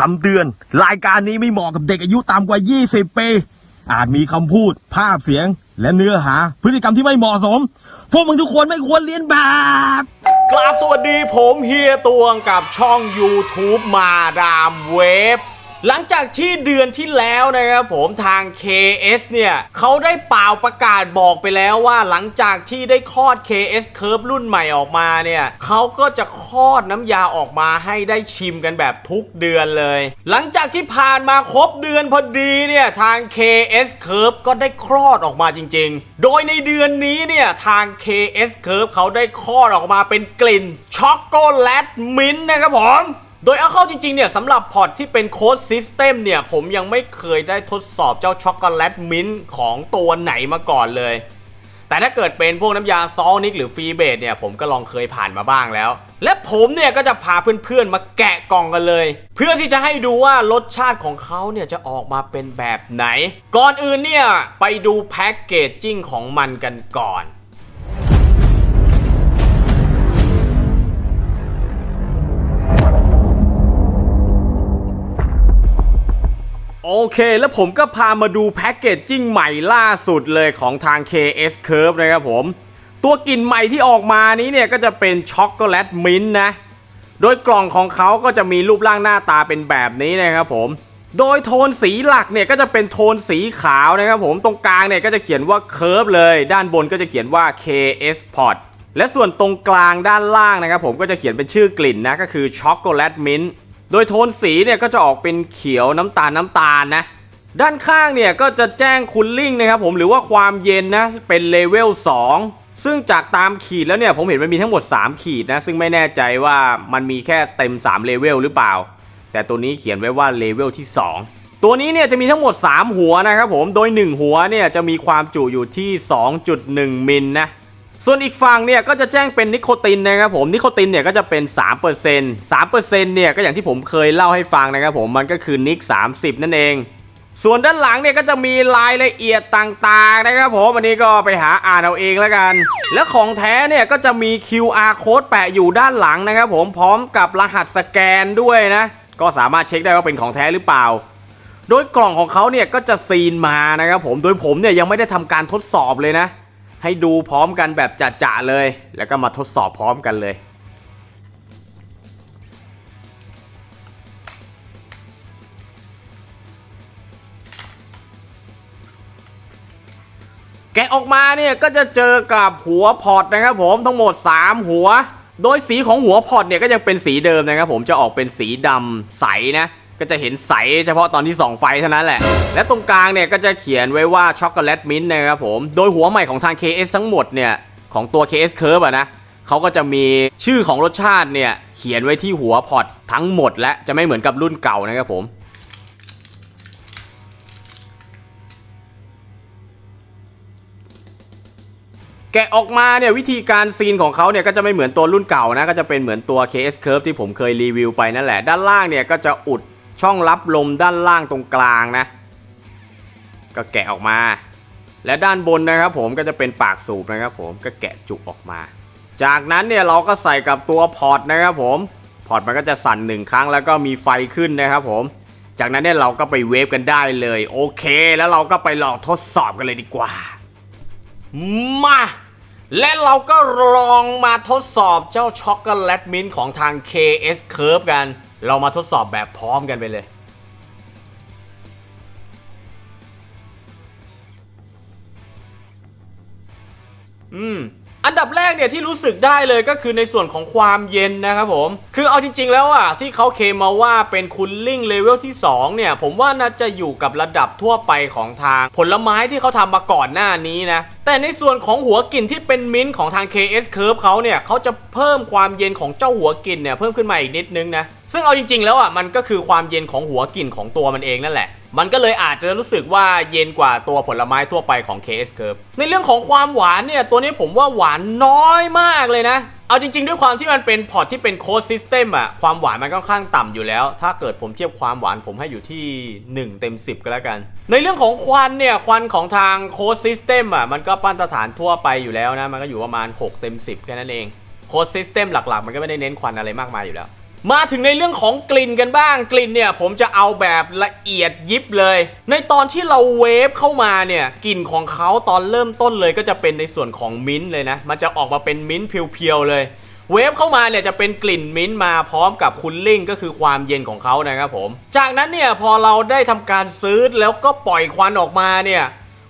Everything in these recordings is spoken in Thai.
คำเตือน รายการนี้ไม่เหมาะกับเด็กอายุต่ำกว่า 20 ปี อาจมีคำพูด ภาพเสียง และเนื้อหา พฤติกรรมที่ไม่เหมาะสม พวกมึงทุกคนไม่ควรเรียนแบบ กราบสวัสดีผมเฮียตวงกับช่อง YouTube มาดามเวฟ หลังจากที่เดือนที่แล้วนะครับผมทาง KS เนี่ยเขาได้เป่าประกาศบอกไปแล้วว่าหลังจากที่ได้คลอด KS Curve รุ่นใหม่ออกมาเนี่ยเขาก็จะคลอดน้ำยาออกมาให้ได้ชิมกันแบบทุกเดือนเลย หลังจากที่ผ่านมาครบเดือนพอดีเนี่ยทาง KS Curve ก็ได้คลอดออกมาจริง ๆ โดยในเดือนนี้เนี่ยทาง KS Curve เขาได้คลอดออกมาเป็นกลิ่นช็อกโกแลตมิ้นท์นะครับผม โดยเอาเข้าจริงๆ เนี่ยสำหรับพอร์ตที่เป็นโค้ดซิสเต็มเนี่ย ผมยังไม่เคยได้ทดสอบเจ้าช็อกโกแลตมิ้นท์ของตัวไหนมาก่อนเลย แต่ถ้าเกิดเป็นพวกน้ำยาซอลนิกหรือฟรีเบดเนี่ย ผมก็ลองเคยผ่านมาบ้างแล้ว และผมเนี่ยก็จะพาเพื่อนๆ มาแกะกล่องกันเลย เพื่อที่จะให้ดูว่ารสชาติของเขาเนี่ยจะออกมาเป็นแบบไหน ก่อนอื่นเนี่ยไปดูแพ็กเกจจิ้งของมันกันก่อน โอเค แล้วผมก็พามาดูแพ็กเกจจิ้งใหม่ล่าสุดเลยของทาง KS Curve นะครับผม ตัวกลิ่นใหม่ที่ออกมานี้เนี่ยก็จะเป็นช็อกโกแลตมิ้นท์นะ โดยกล่องของเขาก็จะมีรูปร่างหน้าตาเป็นแบบนี้นะครับผม โดยโทนสีหลักเนี่ยก็จะเป็นโทนสีขาวนะครับผม ตรงกลางเนี่ยก็จะเขียนว่า Curve เลย ด้านบนก็จะเขียนว่า KS Pot และส่วนตรงกลางด้านล่างนะครับผมก็จะเขียนเป็นชื่อกลิ่นนะก็คือช็อกโกแลตมิ้นท์ โดยโทนสีเนี่ยก็จะออกเป็นเขียวน้ำตาลน้ำตาลนะด้านข้างเนี่ยก็จะแจ้งคูลลิ่งนะครับผมหรือว่าความเย็นนะเป็นเลเวล 2 ซึ่งจากตามขีดแล้วเนี่ยผมเห็นมันมีทั้งหมด 3 ขีดนะซึ่งไม่แน่ใจว่ามันมีแค่เต็ม 3 เลเวลหรือเปล่า แต่ตัวนี้เขียนไว้ว่าเลเวลที่ 2 ตัวนี้เนี่ยจะมีทั้งหมด 3 หัวนะครับผมโดย 1 หัวเนี่ยจะมีความจุอยู่ที่ 2.1 มิลนะ ส่วนอีกฝั่งเนี่ยก็จะแจ้งเป็นนิโคตินนะครับผมนิโคตินเนี่ยก็จะเป็น 3% 3%เนี่ยก็อย่างที่ผมเคยเล่าให้ฟังนะครับผมมันก็คือนิก 30 นั่นเอง ส่วนด้านหลังเนี่ยก็จะมีรายละเอียดต่างๆนะครับผมอันนี้ก็ไปหาอ่านเอาเองแล้วกัน และของแท้เนี่ยก็จะมี QR code แปะอยู่ด้านหลังนะครับผมพร้อมกับรหัสสแกนด้วยนะก็สามารถเช็คได้ว่าเป็นของแท้หรือเปล่าโดยกล่องของเขาเนี่ยก็จะซีนมานะครับผม โดยผมเนี่ยยังไม่ได้ทำการทดสอบเลยนะ ให้ดูพร้อมกันแบบจะๆเลย แล้วก็มาทดสอบพร้อมกันเลยแกะออกมาเนี่ยก็จะเจอกับหัวพอร์ตนะครับผมทั้งหมด 3 หัว โดยสีของหัวพอร์ตเนี่ยก็ยังเป็นสีเดิมนะครับผมจะออกเป็นสีดำใสนะ ก็จะเห็นใสเฉพาะตอนที่ส่องไฟเท่านั้นแหละ และตรงกลางเนี่ยก็จะเขียนไว้ว่าช็อกโกแลตมิ้นท์นะครับผม โดยหัวใหม่ของทาง KS ทั้งหมดเนี่ยของตัว KS Curve อะนะเขาก็จะมีชื่อของรสชาติเนี่ยเขียนไว้ที่หัวพอร์ตทั้งหมด และจะไม่เหมือนกับรุ่นเก่านะครับผมแกะออกมาเนี่ยวิธีการซีนของเขาเนี่ยก็จะไม่เหมือนตัวรุ่นเก่านะก็จะเป็นเหมือนตัว KS Curve ที่ผมเคยรีวิวไปนั่นแหละ ด้านล่างเนี่ยก็จะอุด ช่องรับลมด้านล่างตรงกลางนะ ก็แกะออกมา และด้านบนนะครับผมก็จะเป็นปากสูบนะครับผมก็แกะจุกออกมา จากนั้นเนี่ยเราก็ใส่กับตัวพอร์ตนะครับผมพอร์ตมันก็จะสั่นหนึ่งครั้งแล้วก็มีไฟขึ้นนะครับผม จากนั้นเนี่ยเราก็ไปเวฟกันได้เลยโอเค แล้วเราก็ไปลองทดสอบกันเลยดีกว่า มาและเราก็ลองมาทดสอบเจ้าช็อกโกแลตมิ้นท์ของทาง KS Curve กัน เรามาทดสอบแบบพร้อมกันไปเลย อืม อันดับแรกเนี่ยที่รู้สึกได้เลยก็คือในส่วนของความเย็นนะครับผม คือเอาจริง ๆ แล้วอะที่เขาเคมมาว่าเป็นคูลลิ่งเลเวลที่ 2 เนี่ย ผมว่าน่าจะอยู่กับระดับทั่วไปของทางผลไม้ที่เขาทำมาก่อนหน้านี้นะแต่ในส่วนของหัวกลิ่นที่เป็นมิ้นท์ของทาง KS Curve เขาเนี่ยเขาจะเพิ่มความเย็นของเจ้าหัวกลิ่นเนี่ยเพิ่มขึ้นมาอีกนิดนึงนะซึ่งเอาจริง ๆ แล้วอะมันก็คือความเย็นของหัวกลิ่นของตัวมันเองนั่นแหละ มันก็เลยอาจจะรู้สึกว่าเย็นกว่าตัวผลไม้ทั่วไปของ KS Curve ในเรื่องของความหวานเนี่ยตัวนี้ผมว่าหวานน้อยมากเลยนะเอาจริง ๆ ด้วยความที่มันเป็นพอร์ตที่เป็นโค้ดซิสเต็มอะความหวานมันค่อนข้างต่ำอยู่แล้ว ถ้าเกิดผมเทียบความหวานผมให้อยู่ที่ 1 เต็ม 10 ก็แล้วกัน ในเรื่องของควันเนี่ย ควันของทางโค้ดซิสเต็มอะ มันก็ปั้นตรฐานทั่วไปอยู่แล้วนะ มันก็อยู่ประมาณ 6 เต็ม 10 แค่นั้นเอง โค้ดซิสเต็มหลักๆ มันก็ไม่ได้เน้นควันอะไรมากมายอยู่แล้ว มาถึงในเรื่องของกลิ่นกันบ้าง กลิ่นเนี่ย ผมจะเอาแบบละเอียดยิบเลย ในตอนที่เราเวฟเข้ามาเนี่ย กลิ่นของเขาตอนเริ่มต้นเลยก็จะเป็นในส่วนของมิ้นท์เลยนะ มันจะออกมาเป็นมิ้นท์เพียวๆเลย เวฟเข้ามาเนี่ยจะเป็นกลิ่นมิ้นท์มาพร้อมกับคูลลิ่งก็คือความเย็นของเขานะครับผม จากนั้นเนี่ยพอเราได้ทำการซื้อแล้วก็ปล่อยควันออกมาเนี่ย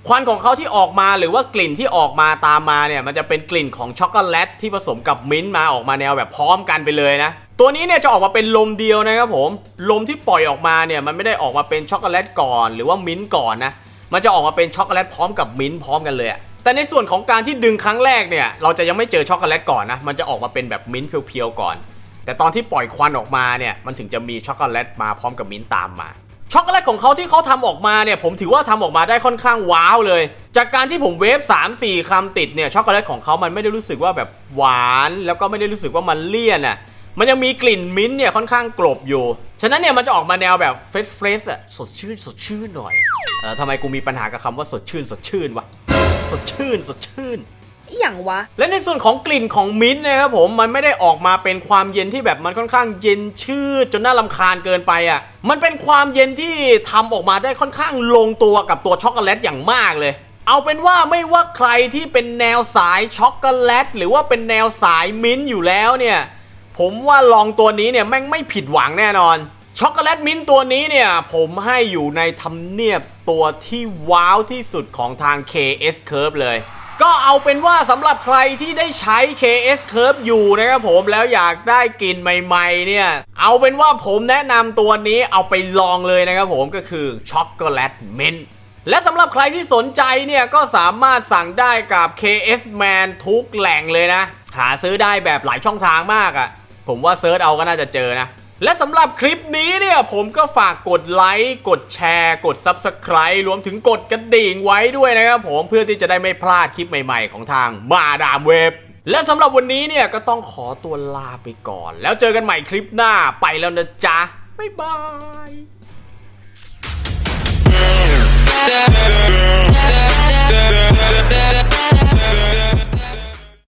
ควันของเขาที่ออกมาหรือว่ากลิ่นที่ออกมาตามมาเนี่ยมันจะเป็นกลิ่นของช็อกโกแลตที่ผสมกับมิ้นท์มาออกมาแนวแบบพร้อมกันไปเลยนะ ตัวนี้เนี่ยจะออกมาเป็นลมเดียวนะครับผม ลมที่ปล่อยออกมาเนี่ยมันไม่ได้ออกมาเป็นช็อกโกแลตก่อน หรือว่ามิ้นท์ก่อนนะมันจะออกมาเป็นช็อกโกแลตพร้อมกับมิ้นท์พร้อมกันเลยอะ แต่ในส่วนของการที่ดึงครั้งแรกเนี่ย เราจะยังไม่เจอช็อกโกแลตก่อนนะ มันจะออกมาเป็นแบบมิ้นท์เพียวๆก่อน แต่ตอนที่ปล่อยควันออกมาเนี่ย มันถึงจะมีช็อกโกแลตมาพร้อมกับมิ้นท์ตามมา ช็อกโกแลตของเขาที่เขาทำออกมาเนี่ย ผมถือว่าทำออกมาได้ค่อนข้างว้าวเลย จากการที่ผมเวฟ3-4คำติดเนี่ย ช็อกโกแลตของเขามันไม่ได้รู้สึกว่าแบบหวาน แล้วก็ไม่ได้รู้สึกว่ามันเลี่ยนอะ มันยังมีกลิ่นมิ้นท์เนี่ยค่อนข้างกลบอยู่ ฉะนั้นเนี่ยมันจะออกมาแนวแบบเฟรชเฟรชอะสดชื่นสดชื่นหน่อย เออทำไมกูมีปัญหากับคำว่าสดชื่นสดชื่นวะ สดชื่น สดชื่นอหย่างวะ และในส่วนของกลิ่นของมิ้นท์นะครับผมมันไม่ได้ออกมาเป็นความเย็นที่แบบมันค่อนข้างเย็นชืดจนน่าลำคาญเกินไปอะ มันเป็นความเย็นที่ทำออกมาได้ค่อนข้างลงตัวกับตัวช็อกโกแลตอย่างมากเลย เอาเป็นว่าไม่ว่าใครที่เป็นแนวสายช็อกโกแลต หรือว่าเป็นแนวสายมิ้นท์อยู่แล้วเนี่ย ผมว่าลองตัวนี้เนี่ยแม่งไม่ผิดหวังแน่นอน ช็อกโกแลตมิ้นท์ตัวนี้เนี่ย ผมให้อยู่ในทำเนียบตัวที่ว้าวที่สุดของทาง KS Curve เลย ก็เอาเป็นว่าสำหรับใครที่ได้ใช้ KS Curve อยู่นะครับผมแล้วอยากได้กลิ่นใหม่ๆ เนี่ย เอาเป็นว่าผมแนะนำตัวนี้เอาไปลองเลยนะครับผมก็คือช็อกโกแลตมิ้นท์และสำหรับใครที่สนใจเนี่ยก็สามารถสั่งได้กับ KS Man ทุกแหล่งเลยนะ หาซื้อได้แบบหลายช่องทางมากอะ่ะ ผมว่าเซิร์ชเอาก็น่าจะเจอนะ และสำหรับคลิปนี้เนี่ยผมก็ฝากกดไลค์กดแชร์ กด Subscribe รวมถึงกดกระดิ่งไว้ด้วยนะครับผมเพื่อที่จะได้ไม่พลาดคลิปใหม่ๆของทางมาดามเว็บและสำหรับวันนี้เนี่ยก็ต้องขอตัวลาไปก่อน แล้วเจอกันใหม่คลิปหน้าไปแล้วนะจ๊ะ บ๊ายบาย